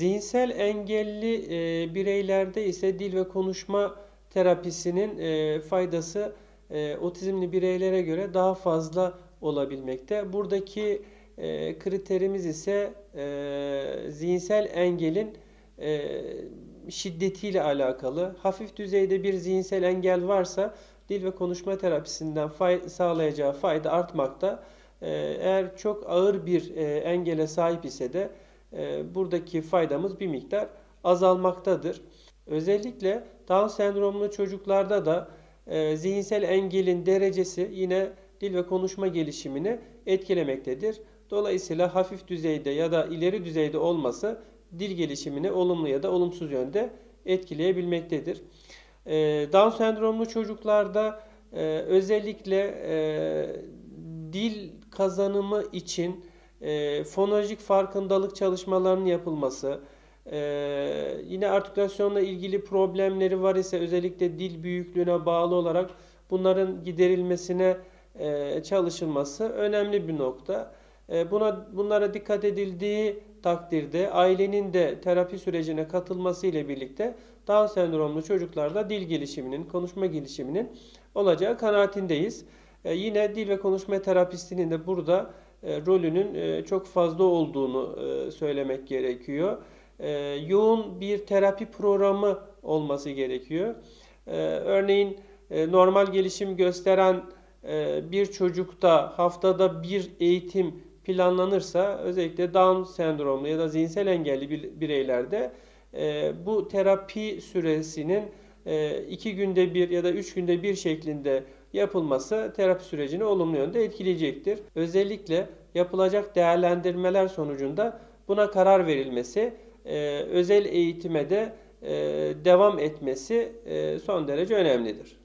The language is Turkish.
Zihinsel engelli e, bireylerde ise dil ve konuşma terapisinin e, faydası e, otizmli bireylere göre daha fazla olabilmekte. Buradaki e, kriterimiz ise e, zihinsel engelin e, şiddetiyle alakalı. Hafif düzeyde bir zihinsel engel varsa dil ve konuşma terapisinden fay- sağlayacağı fayda artmakta. E, eğer çok ağır bir e, engele sahip ise de e, buradaki faydamız bir miktar azalmaktadır. Özellikle Down sendromlu çocuklarda da e, zihinsel engelin derecesi yine dil ve konuşma gelişimini etkilemektedir. Dolayısıyla hafif düzeyde ya da ileri düzeyde olması dil gelişimini olumlu ya da olumsuz yönde etkileyebilmektedir. E, Down sendromlu çocuklarda e, özellikle e, dil kazanımı için e, fonolojik farkındalık çalışmalarının yapılması, e, yine artikülasyonla ilgili problemleri var ise özellikle dil büyüklüğüne bağlı olarak bunların giderilmesine e, çalışılması önemli bir nokta. E, buna bunlara dikkat edildiği takdirde ailenin de terapi sürecine katılması ile birlikte Down sendromlu çocuklarda dil gelişiminin, konuşma gelişiminin olacağı kanaatindeyiz. E, yine dil ve konuşma terapistinin de burada e, rolünün e, çok fazla olduğunu söylemek gerekiyor. Yoğun bir terapi programı olması gerekiyor. Örneğin normal gelişim gösteren bir çocukta haftada bir eğitim planlanırsa özellikle Down sendromlu ya da zihinsel engelli bir- bireylerde bu terapi süresinin iki günde bir ya da üç günde bir şeklinde yapılması terapi sürecini olumlu yönde etkileyecektir. Özellikle yapılacak değerlendirmeler sonucunda buna karar verilmesi, e, özel eğitime de e, devam etmesi e, son derece önemlidir.